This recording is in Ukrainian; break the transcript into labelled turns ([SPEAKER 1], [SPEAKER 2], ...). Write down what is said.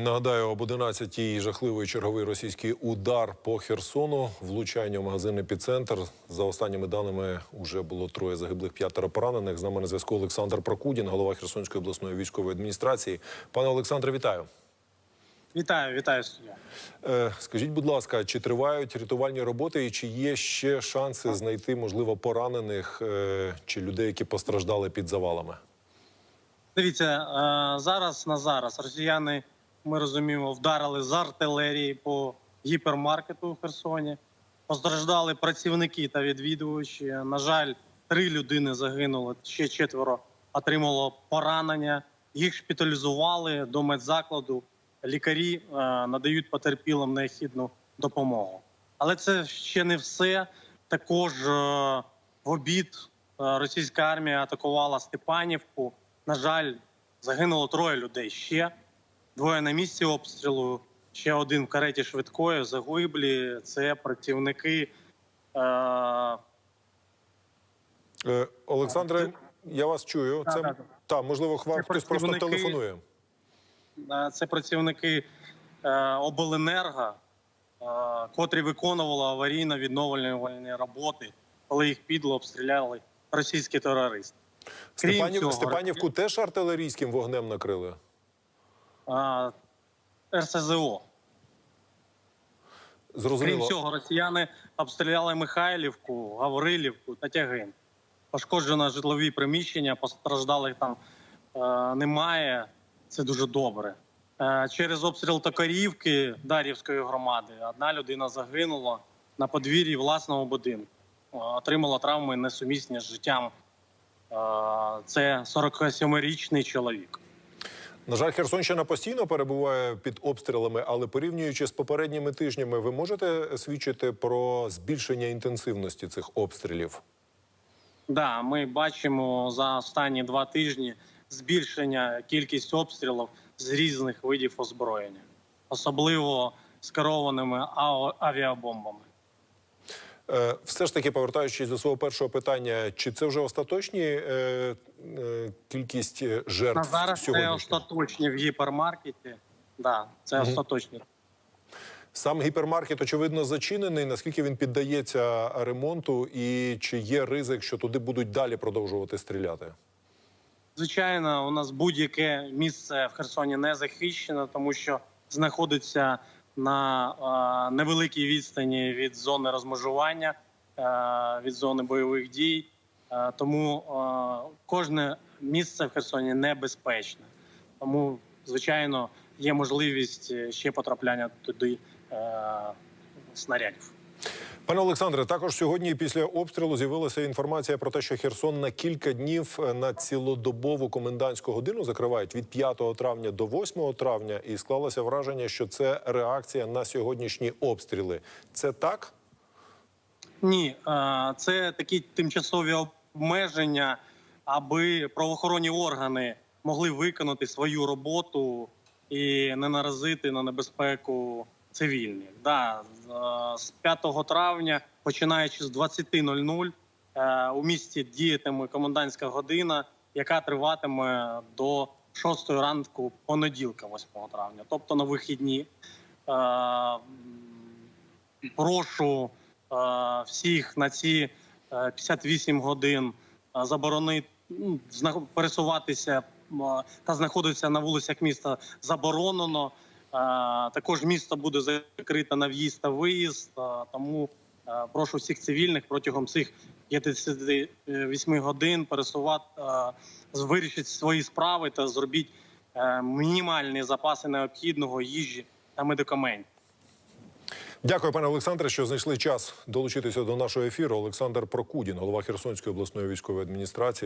[SPEAKER 1] Нагадаю, об 11-й жахливий черговий російський удар по Херсону, влучання в магазин «Епіцентр». За останніми даними вже було троє загиблих, п'ятеро поранених. З нами на зв'язку Олександр Прокудін, голова Херсонської обласної військової адміністрації. Пане Олександре, вітаю.
[SPEAKER 2] Вітаю, вітаю студія.
[SPEAKER 1] Е, скажіть, будь ласка, чи тривають рятувальні роботи і чи є ще шанси знайти, можливо, поранених е, чи людей, які постраждали під завалами?
[SPEAKER 2] Дивіться, е, зараз на зараз росіяни, ми розуміємо, вдарили з артилерії по гіпермаркету в Херсоні. Постраждали працівники та відвідувачі. На жаль, три людини загинули, ще четверо отримало поранення. Їх шпиталізували до медзакладу. Лікарі е, надають потерпілим необхідну допомогу. Але це ще не все. Також е, в обід е, російська армія атакувала Степанівку. На жаль, загинуло троє людей ще. Двоє на місці обстрілу, ще один в кареті швидкої загиблі. Це працівники. Е,
[SPEAKER 1] Е, Олександре, я вас чую.
[SPEAKER 2] Так,
[SPEAKER 1] Це та можливо,
[SPEAKER 2] Це
[SPEAKER 1] хтось просто телефонує.
[SPEAKER 2] Е, Це працівники е, обленерго, е, котрі виконували аварійно-відновлювальні роботи, коли їх підло обстріляли російські терористи. Крім
[SPEAKER 1] Степанів,
[SPEAKER 2] цього,
[SPEAKER 1] Степанівку теж артилерійським вогнем накрили.
[SPEAKER 2] Е, РСЗО.
[SPEAKER 1] Зрозуміло.
[SPEAKER 2] Крім цього, росіяни обстріляли Михайлівку, Гаврилівку та Тягин. Пошкоджено житлові приміщення, постраждалих там е, немає. Це дуже добре. Е, через обстріл Токарівки Дар'ївської громади одна людина загинула на подвір'ї власного будинку. Е, отримала травми несумісні з життям. Е, це 47-річний чоловік.
[SPEAKER 1] На жаль, Херсонщина постійно перебуває під обстрілами, але порівнюючи з попередніми тижнями, ви можете свідчити про збільшення інтенсивності цих обстрілів?
[SPEAKER 2] Да, ми бачимо за останні два тижні збільшення кількість обстрілів з різних видів озброєння, особливо з керованими авіабомбами.
[SPEAKER 1] Е, Все ж таки, повертаючись до свого першого питання, чи це вже остаточні е, е, кількість е,
[SPEAKER 2] На
[SPEAKER 1] жертв
[SPEAKER 2] зараз це остаточні в гіпермаркеті. Да, це
[SPEAKER 1] Мгм.
[SPEAKER 2] остаточні.
[SPEAKER 1] Сам гіпермаркет, очевидно, зачинений. Наскільки він піддається ремонту, і чи є ризик, що туди будуть далі продовжувати стріляти?
[SPEAKER 2] Звичайно, у нас будь-яке місце в Херсоні не захищено, тому що знаходиться на е, невеликій відстані від зони розмежування, е, від зони бойових дій. Е, тому кожне місце в Херсоні небезпечне. Тому, звичайно, є можливість ще потрапляння туди снарядів.
[SPEAKER 1] Пане Олександре, також сьогодні після обстрілу з'явилася інформація про те, що Херсон на кілька днів е, на цілодобову комендантську годину закривають від 5 травня до 8 травня, і склалося враження, що це реакція на сьогоднішні обстріли. Це так?
[SPEAKER 2] Ні, е, це такі тимчасові обмеження, аби правоохоронні органи могли виконати свою роботу і не наразити на небезпеку цивільних. Да, з- з 5 травня, починаючи з 20.00, е, у місті діятиме комендантська година, яка триватиме до 6 ранку понеділка, 8 травня, тобто на вихідні. Е, Прошу е, всіх на ці е, 58 годин е, заборонити ну, пересуватися е, та знаходитися на вулицях міста заборонено. Е, Також місто буде закрите на в'їзд та виїзд. е, Тому е, прошу всіх цивільних протягом цих 58 годин пересувати, вирішити свої справи та зробіть мінімальні запаси необхідного їжі та медикаментів.
[SPEAKER 1] Дякую, пане Олександре, що знайшли час долучитися до нашого ефіру. Олександр Прокудін, голова Херсонської обласної військової адміністрації.